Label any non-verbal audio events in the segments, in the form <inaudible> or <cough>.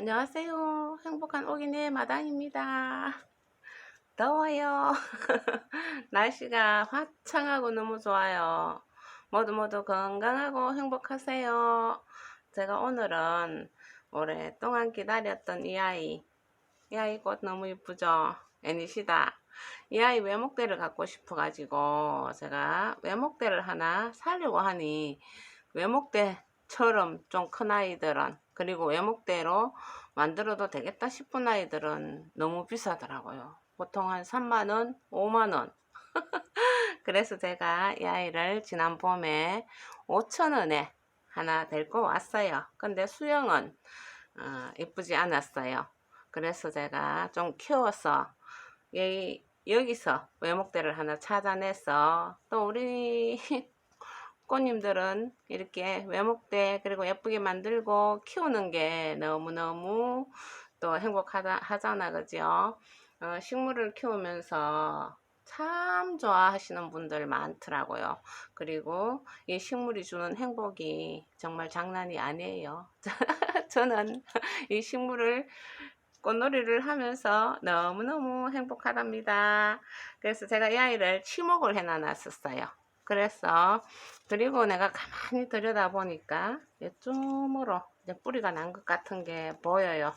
안녕하세요. 행복한 오기네 마당입니다. <laughs> 더워요. <laughs> 날씨가 화창하고 너무 좋아요. 모두 모두 건강하고 행복하세요. 제가 오늘은 오랫동안 기다렸던 이 아이, 이 아이 꽃 너무 이쁘죠? 애니시다. 이 아이 외목대를 갖고 싶어가지고 제가 외목대를 하나 사려고 하니 외목대처럼 좀 큰 아이들은 그리고 외목대로 만들어도 되겠다 싶은 아이들은 너무 비싸더라고요. 보통 한 3만원, 5만원. <laughs> 그래서 제가 이 아이를 지난 봄에 5천원에 하나 데리고 왔어요. 근데 수영은 어, 예쁘지 않았어요. 그래서 제가 좀 키워서 이, 여기서 외목대를 하나 찾아내서 또 우리 꽃님들은 이렇게 외목대 그리고 예쁘게 만들고 키우는 게 너무너무 또 행복하다 하잖아 그죠? 어, 식물을 키우면서 참 좋아하시는 분들 많더라고요. 그리고 이 식물이 주는 행복이 정말 장난이 아니에요. <laughs> 저는 이 식물을 꽃놀이를 하면서 너무너무 행복하답니다. 그래서 제가 이 아이를 치목을 해놔놨었어요 그래서 그리고 내가 가만히 들여다 보니까 이쪽으로 이제 뿌리가 난 것 같은 게 보여요.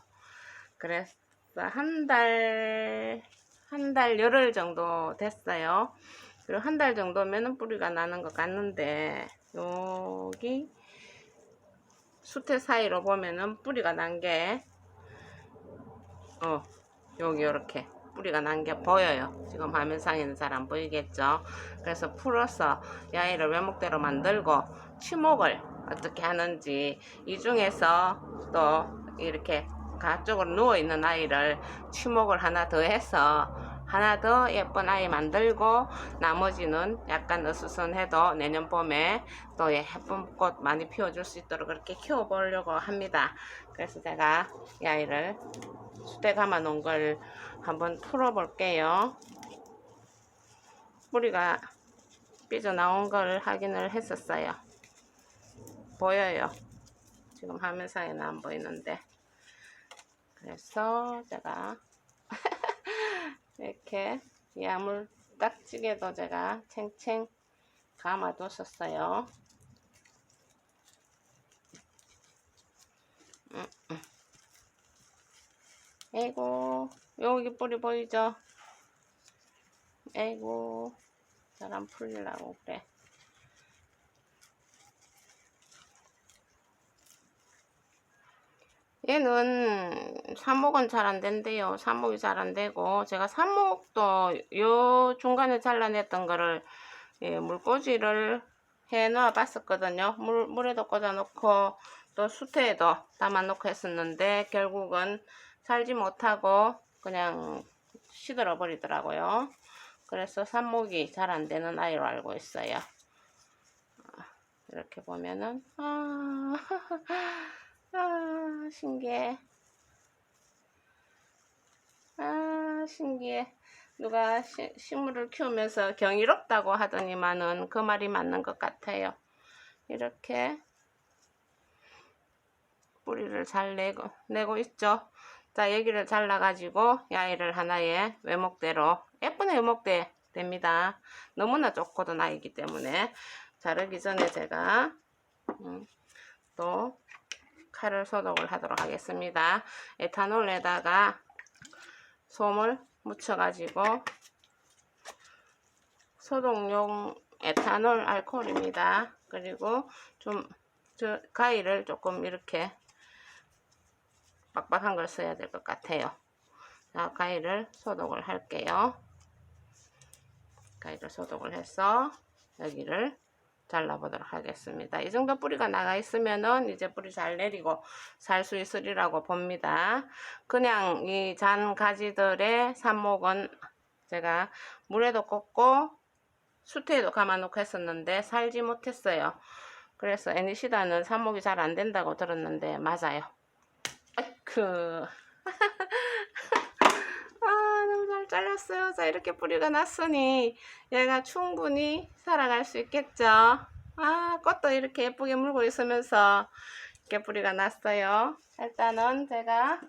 그래서 한 달, 한 달 열흘 정도 됐어요. 그리고 한 달 정도면은 뿌리가 나는 것 같는데 여기 수태 사이로 보면은 뿌리가 난 게 어, 여기 이렇게 뿌리가 난 게 보여요. 지금 화면상에는 잘 안 보이겠죠. 그래서 풀어서 야이를 외목대로 만들고 치목을 어떻게 하는지 이 중에서 또 이렇게 가쪽으로 누워 있는 아이를 치목을 하나 더 해서 하나 더 예쁜 아이 만들고 나머지는 약간 어수선해도 내년 봄에 또 예쁜 꽃 많이 피워줄 수 있도록 그렇게 키워보려고 합니다. 그래서 제가 이 아이를 수대 감아 놓은 걸 한번 풀어 볼게요. 뿌리가 삐져나온 걸 확인을 했었어요. 보여요. 지금 화면상에는 안 보이는데. 그래서 제가 이렇게 야물 깍지게도 제가 챙챙 감아뒀었어요. 음, 음. 아이고 여기 뿌리 보이죠? 아이고 잘 안 풀리려고 그래. 얘는 삽목은 잘 안 된대요. 삽목이 잘 안 되고 제가 삽목도 요 중간에 잘라냈던 거를 예, 물꽂이를 해 놓아 봤었거든요. 물, 물에도 꽂아 놓고 또 수태에도 담아 놓고 했었는데 결국은 살지 못하고 그냥 시들어 버리더라고요. 그래서 삽목이 잘 안 되는 아이로 알고 있어요. 이렇게 보면은 아, <laughs> 아 신기해. 아 신기해. 누가 시, 식물을 키우면서 경이롭다고 하더니만은 그 말이 맞는 것 같아요. 이렇게 뿌리를 잘 내고, 내고 있죠. 자, 여기를 잘라가지고 야이를 하나의 외목대로 예쁜 외목대 됩니다. 너무나 좋거든 아이기 때문에 자르기 전에 제가 음, 또 칼을 소독을 하도록 하겠습니다. 에탄올에다가 솜을 묻혀가지고 소독용 에탄올 알코올입니다. 그리고 좀저 가위를 조금 이렇게 빡빡한 걸 써야 될 것 같아요. 자, 가위를 소독을 할게요. 가위를 소독을 해서 여기를 잘라보도록 하겠습니다. 이 정도 뿌리가 나가 있으면은 이제 뿌리 잘 내리고 살 수 있으리라고 봅니다. 그냥 이 잔 가지들의 삽목은 제가 물에도 꽂고 수태에도 감아놓고 했었는데 살지 못했어요. 그래서 애니시다는 삽목이 잘 안 된다고 들었는데 맞아요. 그 아, 너무 잘 잘랐어요. 자, 이렇게 뿌리가 났으니 얘가 충분히 살아갈 수 있겠죠. 아, 꽃도 이렇게 예쁘게 물고 있으면서 깨뿌리가 났어요. 일단은 제가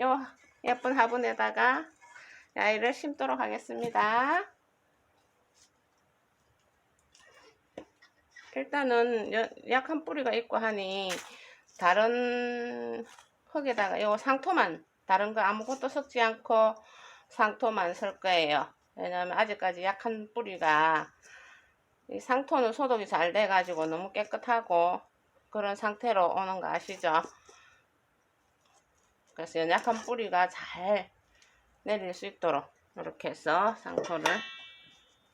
요 예쁜 화분에다가 야이를 심도록 하겠습니다. 일단은 여- 약한 뿌리가 있고 하니 다른 흙에다가 요 상토만 다른 거 아무것도 섞지 않고 상토만 쓸 거예요. 왜냐면 아직까지 약한 뿌리가 이 상토는 소독이 잘 돼가지고 너무 깨끗하고 그런 상태로 오는 거 아시죠? 그래서 연약한 뿌리가 잘 내릴 수 있도록 이렇게 해서 상토를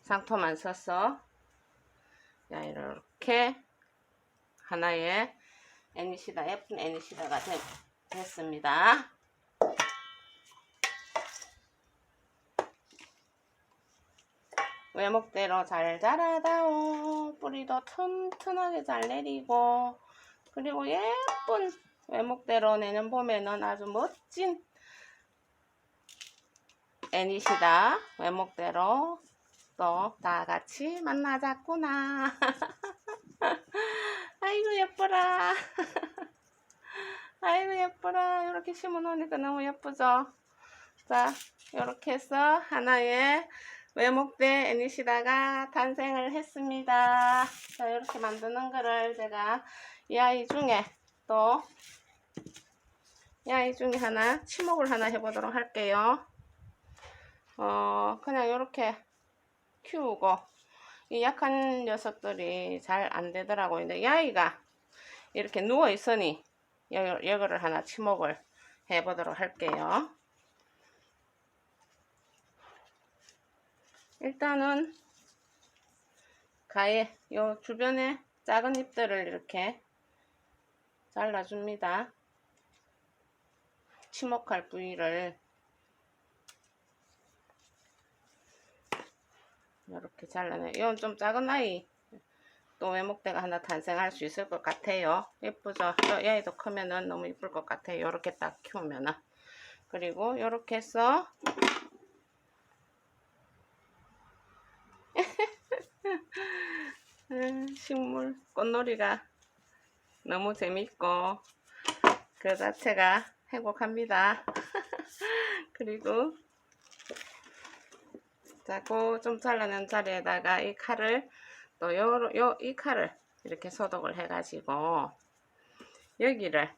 상토만 써서 자 이렇게 하나의 애니시다 예쁜 애니시다가 되- 됐습니다. 외목대로 잘 자라다오. 뿌리도 튼튼하게 잘 내리고. 그리고 예쁜 외목대로 내년 봄에는 아주 멋진 애니시다. 외목대로 또 다 같이 만나자꾸나. <laughs> 아이고 예뻐라. <laughs> 아이고 예뻐라. 이렇게 심어놓으니까 너무 예쁘죠? 자 이렇게 해서 하나의 외목대 애니시다가 탄생을 했습니다 자 이렇게 만드는 거를 제가 이 아이 중에 또 이 아이 중에 하나 치목을 하나 해보도록 할게요 어 그냥 이렇게 키우고 이 약한 녀석들이 잘 안 되더라고요. 근데 이 아이가 이렇게 누워 있으니 여- 여거를 하나 치목을 해보도록 할게요. 일단은 가에 요 주변에 작은 잎들을 이렇게 잘라줍니다. 치목할 부위를 이렇게 잘라내. 이건 좀 작은 아이. 또 외목대가 하나 탄생할 수 있을 것 같아요. 예쁘죠? 또 얘도 크면은 너무 이쁠 것 같아요. 이렇게 딱 키우면은. 그리고 이렇게 해서 음, 식물 꽃놀이가 너무 재밌고 그 자체가 행복합니다. <laughs> 그리고 자고 좀 잘라낸 자리에다가 이 칼을 또 요, 요, 이 칼을 이렇게 소독을 해가지고 여기를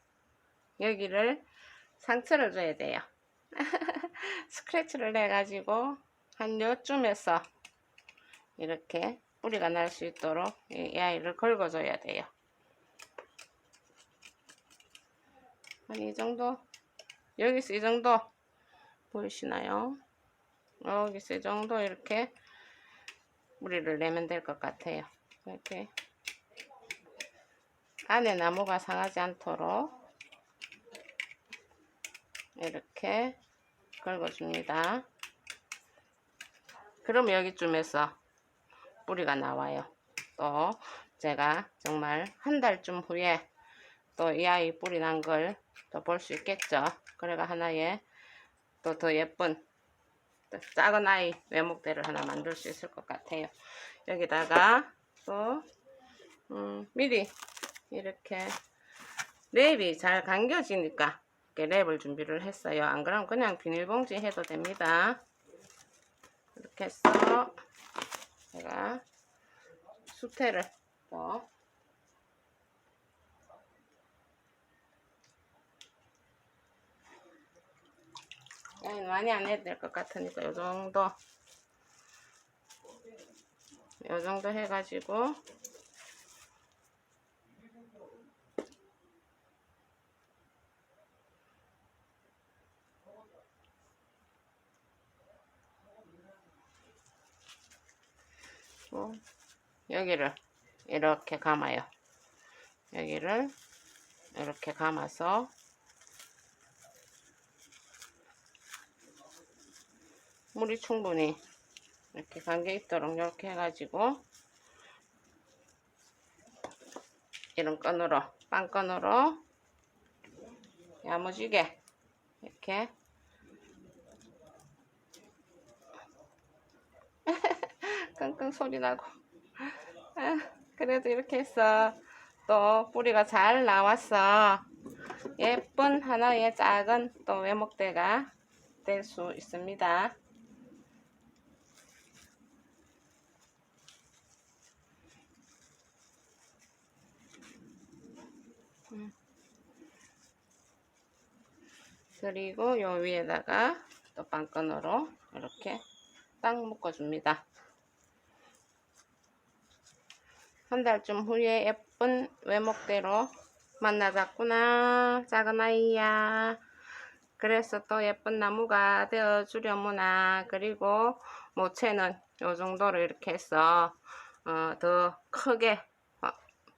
여기를 상처를 줘야 돼요. <laughs> 스크래치를 내가지고 한 요쯤에서 이렇게 뿌리가 날 수 있도록 이, 이 아이를 긁어줘야 돼요. 한 이 정도 여기서 이 정도 보이시나요? 여기서 이 정도 이렇게 뿌리를 내면 될 것 같아요. 이렇게 안에 나무가 상하지 않도록 이렇게 긁어줍니다. 그럼 여기쯤에서 뿌리가 나와요. 또 제가 정말 한 달쯤 후에 또 이 아이 뿌리 난 걸 또 볼 수 있겠죠. 그래가 하나의 또 더 예쁜 작은 아이 외목대를 하나 만들 수 있을 것 같아요. 여기다가 또 음, 미리 이렇게 랩이 잘 감겨지니까 이렇게 랩을 준비를 했어요. 안 그러면 그냥 비닐봉지 해도 됩니다. 이렇게 해서 제가 수태를 또 양이 많이 안 해도 될 것 같으니까 요 정도. 요 정도 해가지고 어, 여기를 이렇게 감아요. 여기를 이렇게 감아서 물이 충분히 이렇게 감겨 있도록 이렇게 해가지고 이런 끈으로 빵끈으로 야무지게 이렇게 끙끙 소리 나고 아, 그래도 이렇게 해서 또 뿌리가 잘 나왔어. 예쁜 하나의 작은 또 외목대가 될 수 있습니다. 음. 그리고 요 위에다가 또 빵끈으로 이렇게 딱 묶어줍니다. 한 달쯤 후에 예쁜 외목대로 만나봤구나. 작은 아이야. 그래서 또 예쁜 나무가 되어 주려무나. 그리고 모체는 요 정도로 이렇게 해서 어, 더 크게 어,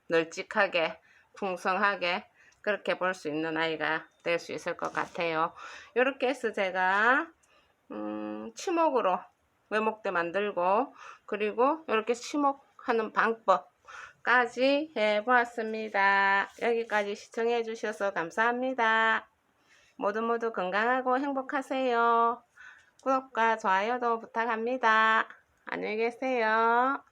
널찍하게 풍성하게 그렇게 볼 수 있는 아이가 될 수 있을 것 같아요. 이렇게 해서 제가 음, 치목으로 외목대 만들고 그리고 이렇게 치목하는 방법 까지 해보았습니다. 여기까지 시청해 주셔서 감사합니다. 모두 모두 건강하고 행복하세요. 구독과 좋아요도 부탁합니다. 안녕히 계세요.